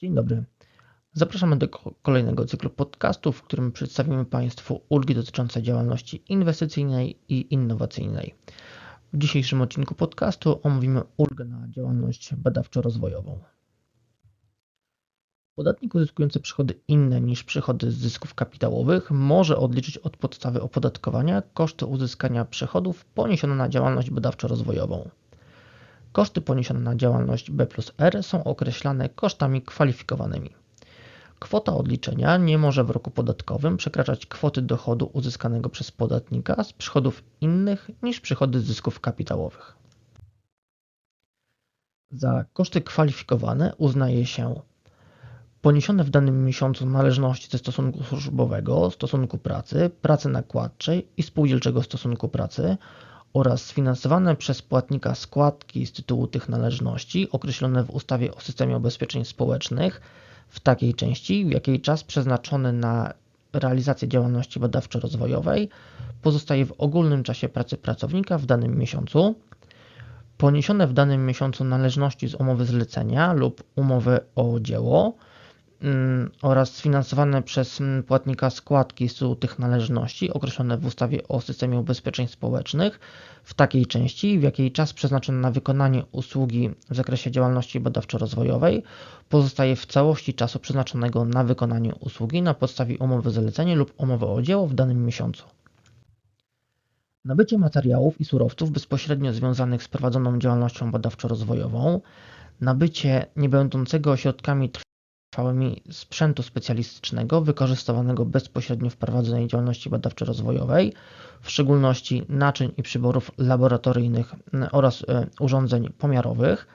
Dzień dobry. Zapraszamy do ko- kolejnego cyklu podcastów, w którym przedstawimy Państwu ulgi dotyczące działalności inwestycyjnej i innowacyjnej. W dzisiejszym odcinku podcastu omówimy ulgę na działalność badawczo-rozwojową. Podatnik uzyskujący przychody inne niż przychody z zysków kapitałowych może odliczyć od podstawy opodatkowania koszty uzyskania przychodów poniesione na działalność badawczo-rozwojową. Koszty poniesione na działalność B plus R są określane kosztami kwalifikowanymi. Kwota odliczenia nie może w roku podatkowym przekraczać kwoty dochodu uzyskanego przez podatnika z przychodów innych niż przychody z zysków kapitałowych. Za koszty kwalifikowane uznaje się poniesione w danym miesiącu należności ze stosunku służbowego, stosunku pracy, pracy nakładczej i spółdzielczego stosunku pracy oraz sfinansowane przez płatnika składki z tytułu tych należności określone w ustawie o systemie ubezpieczeń społecznych w takiej części, w jakiej czas przeznaczony na realizację działalności badawczo-rozwojowej pozostaje w ogólnym czasie pracy pracownika w danym miesiącu, poniesione w danym miesiącu należności z umowy zlecenia lub umowy o dzieło, oraz sfinansowane przez mm, płatnika składki z tytułu tych należności określone w ustawie o systemie ubezpieczeń społecznych w takiej części, w jakiej czas przeznaczony na wykonanie usługi w zakresie działalności badawczo-rozwojowej pozostaje w całości czasu przeznaczonego na wykonanie usługi na podstawie umowy zlecenia lub umowy o dzieło w danym miesiącu. Nabycie materiałów i surowców bezpośrednio związanych z prowadzoną działalnością badawczo-rozwojową, nabycie niebędącego środkami trwałymi sprzętu specjalistycznego wykorzystywanego bezpośrednio w prowadzonej działalności badawczo-rozwojowej, w szczególności naczyń i przyborów laboratoryjnych oraz e, urządzeń pomiarowych,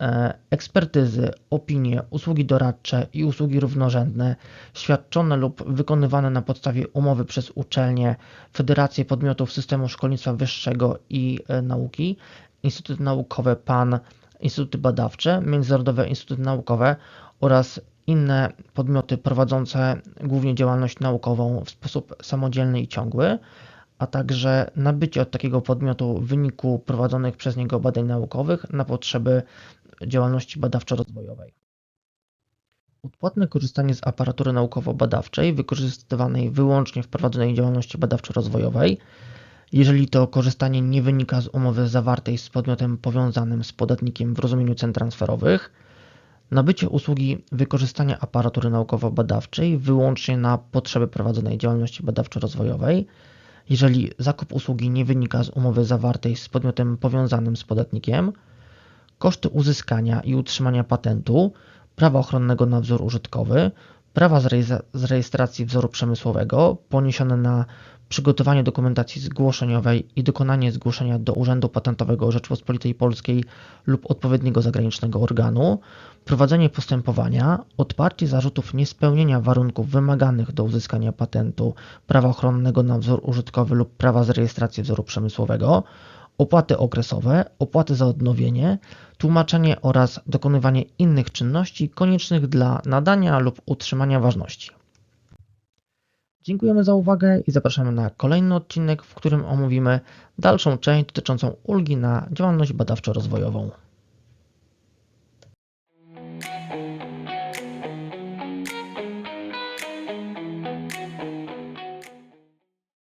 e, ekspertyzy, opinie, usługi doradcze i usługi równorzędne świadczone lub wykonywane na podstawie umowy przez uczelnie, federacje podmiotów systemu szkolnictwa wyższego i e, nauki, instytuty naukowe PAN, instytuty badawcze, międzynarodowe instytuty naukowe oraz inne podmioty prowadzące głównie działalność naukową w sposób samodzielny i ciągły, a także nabycie od takiego podmiotu wyniku prowadzonych przez niego badań naukowych na potrzeby działalności badawczo-rozwojowej. Odpłatne korzystanie z aparatury naukowo-badawczej wykorzystywanej wyłącznie w prowadzonej działalności badawczo-rozwojowej, jeżeli to korzystanie nie wynika z umowy zawartej z podmiotem powiązanym z podatnikiem w rozumieniu cen transferowych, nabycie usługi wykorzystania aparatury naukowo-badawczej wyłącznie na potrzeby prowadzonej działalności badawczo-rozwojowej, jeżeli zakup usługi nie wynika z umowy zawartej z podmiotem powiązanym z podatnikiem, koszty uzyskania i utrzymania patentu, prawa ochronnego na wzór użytkowy, prawa z rejestracji wzoru przemysłowego poniesione na przygotowanie dokumentacji zgłoszeniowej i dokonanie zgłoszenia do Urzędu Patentowego Rzeczypospolitej Polskiej lub odpowiedniego zagranicznego organu, prowadzenie postępowania, odparcie zarzutów niespełnienia warunków wymaganych do uzyskania patentu, prawa ochronnego na wzór użytkowy lub prawa z rejestracji wzoru przemysłowego, opłaty okresowe, opłaty za odnowienie, tłumaczenie oraz dokonywanie innych czynności koniecznych dla nadania lub utrzymania ważności. Dziękujemy za uwagę i zapraszamy na kolejny odcinek, w którym omówimy dalszą część dotyczącą ulgi na działalność badawczo-rozwojową.